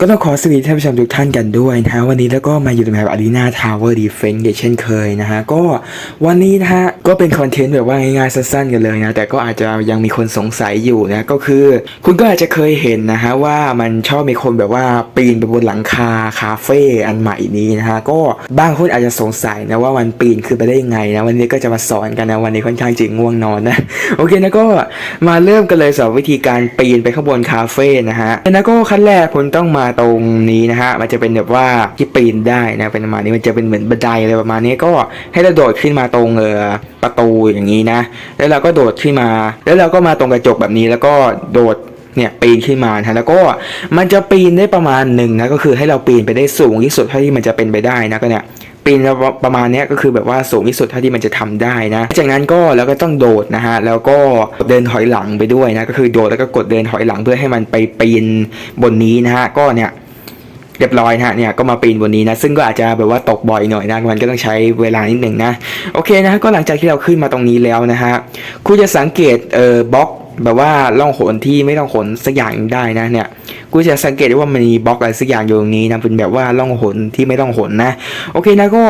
ก็ต้องขอสวัสดีท่านผู้ชมทุกท่านกันด้วยนะฮะวันนี้แล้วก็มาอยู่ในแบบอารีนาทาวเวอร์ดีเฟนต์เช่นเคยนะฮะก็วันนี้นะฮะก็เป็นคอนเทนต์แบบว่าง่ายๆสั้นๆกันเลยนะแต่ก็อาจจะยังมีคนสงสัยอยู่นะก็คือ คุณก็อาจจะเคยเห็นนะฮะว่ามันชอบมีคนแบบว่าปีนไปบนหลังคาคาเฟ่อันใหม่นี้นะฮะก็บางคนอาจจะสงสัยนะว่ามันปีนขึ้นไปได้ยังไงนะวันนี้ก็จะมาสอนกันนะวันนี้ค่อนข้างจริงง่วงนอนนะโอเคนะก็มาเริ่มกันเลยสำหรับวิธีการปีนไปข้างบนคาเฟ่นะฮะนะก็ขั้นแรกคุณต้องมาตรงนี้นะฮะมันจะเป็นแบบว่าที่ปีนได้นะเป็นประมาณนี้มันจะเป็นเหมือนบันไดอะไรประมาณนี้ก็ให้เราโดดขึ้นมาตรงเออประตูอย่างนี้นะ แล้วเราก็โดดขึ้นมา แล้วเราก็มาตรงกระจกแบบนี้แล้วก็โดดเนี่ยปีนขึ้นมานะแล้วก็มันจะปีนได้ประมาณหนึ่งนะก็คือให้เราปีนไปได้สูงที่สุดเท่าที่มันจะเป็นไปได้นะก็เนี่ย ปีนประมาณนี้ก็คือแบบว่าสูงที่สุดเท่าที่มันจะทำได้นะ จากนั้นก็แล้วก็ต้องโดดนะฮะแล้วก็เดินถอยหลังไปด้วยนะก็คือโดดแล้วก็กดเดินถอยหลังเพื่อให้มันไปปีนบนนี้นะฮะก็เนี่ยเรียบร้อยนะฮะเนี่ยก็มาปีนบนนี้นะซึ่งก็อาจจะแบบว่าตกบ่อยหน่อยนะมันก็ต้องใช้เวลานิดหนึ่งนะโอเคนะฮะก็หลังจากที่เราขึ้นมาตรงนี้แล้วนะฮะคุณจะสังเกตเอ่อบล็อก แบบว่าล่องหนที่ไม่ต้องหนสักอย่างได้นะเนี่ยกูจะสังเกตได้ว่ามันมีบล็อกอะไรสักอย่างอยู่ตรงนี้นะเป็นแบบว่าล่องหนที่ไม่ต้องหนนะโอเคนะก็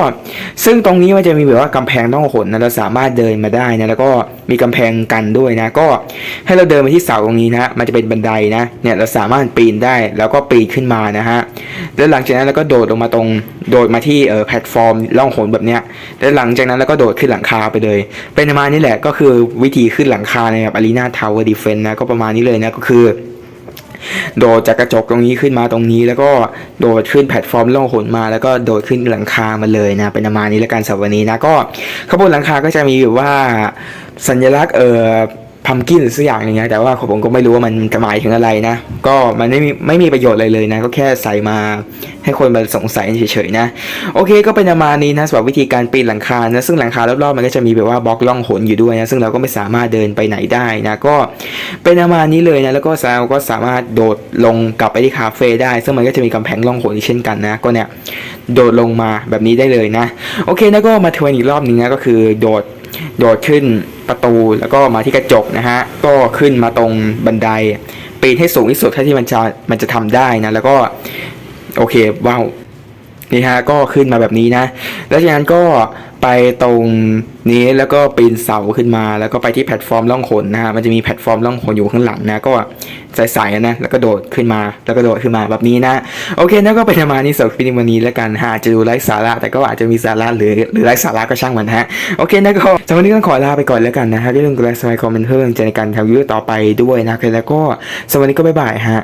ซึ่งตรงนี้มันจะมีแบบว่ากำแพงต้องหนนะเราสามารถเดินมาได้นะแล้วก็มีกำแพงกันด้วยนะ ก็ให้เราเดินมาที่เสาตรงนี้นะมันจะเป็นบันไดนะเนี่ยเราสามารถปีนได้แล้วก็ปีนขึ้นมานะฮะแล้วหลังจากนั้นเราก็โดดลงมาตรงโดดมาที่เอ่อแพลตฟอร์มล่องหนแบบเนี้ยแล้วหลังจากนั้นเราก็โดดขึ้นหลังคาไปเลย เป็นประมาณนี้แหละก็คือวิธีขึ้นหลังคาในแบบอารีนาทาวเวอร์ดีเฟนนะก็ประมาณนี้เลยนะก็คือ โดดจากกระจกตรงนี้ขึ้นมาตรงนี้ แล้วก็โดดขึ้นแพลตฟอร์มล่องหนมา แล้วก็โดดขึ้นหลังคามาเลยนะเป็นประมาณนี้แล้วกันสำหรับวันนี้นะก็ขบวนหลังคาก็จะมีแบบว่าสัญลักษณ์เอ่อ พัมกินหรือสักอย่างหนึงนะแต่ว่าผมก็ไม่รู้ว่ามันหมายถึงอะไรนะ ก็มันไม่มีไม่มีประโยชน์อะไรเลยนะ ก็แค่ใส่มาให้คนมาสงสัยเฉยๆนะ โอเคก็เป็นประมาณนี้นะสำหรับวิธีการปีนหลังคานะซึ่งหลังคารอบๆมันก็จะมีแบบว่าบล็อกล่องหนอยู่ด้วยนะซึ่งเราก็ไม่สามารถเดินไปไหนได้นะก็เป็นประมาณนี้เลยนะแล้วก็เราก็สามารถโดดลงกลับไปที่คาเฟ่ได้ ซึ่งมันก็จะมีกำแพงล่องหนเช่นกันนะ ก็เนี่ยโดดลงมาแบบนี้ได้เลยนะ โอเคนะก็มาทวนอีกรอบหนึงนะก็คือโดด โดดขึ้นประตูแล้วก็มาที่กระจกนะฮะ ก็ขึ้นมาตรงบันได ปีนให้สูงที่สุดเท่าที่มันจะมันจะทำได้นะ แล้วก็ โอเคว้าว นี่ฮะก็ขึ้นมาแบบนี้นะ แล้วจากนั้นก็ไปตรงนี้แล้วก็ปีนเสาขึ้นมา แล้วก็ไปที่แพลตฟอร์มล่องหนนะฮะมันจะมีแพลตฟอร์มล่องหนอยู่ข้างหลังนะก็ใส่ๆนะแล้วก็โดดขึ้นมาแล้วก็โดดขึ้นมาแบบนี้นะโอเคนะก็เป็นประมาณนี้สำหรับคลิปในวันนี้แล้วกันฮะจะดูไร้สาระแต่ก็อาจจะมีสาระหรือหรือไร้สาระก็ช่างมันฮะโอเคนะก็สำหรับวันนี้ต้องขอลาไปก่อนแล้วกันนะฮะอย่าลืมกดไลค์สมัยคอมเมนต์เพื่อเป็นกำลังใจในการทำวิดีโอต่อไปด้วยนะแล้วก็สำหรับวันนี้ก็บ๊ายบายฮะ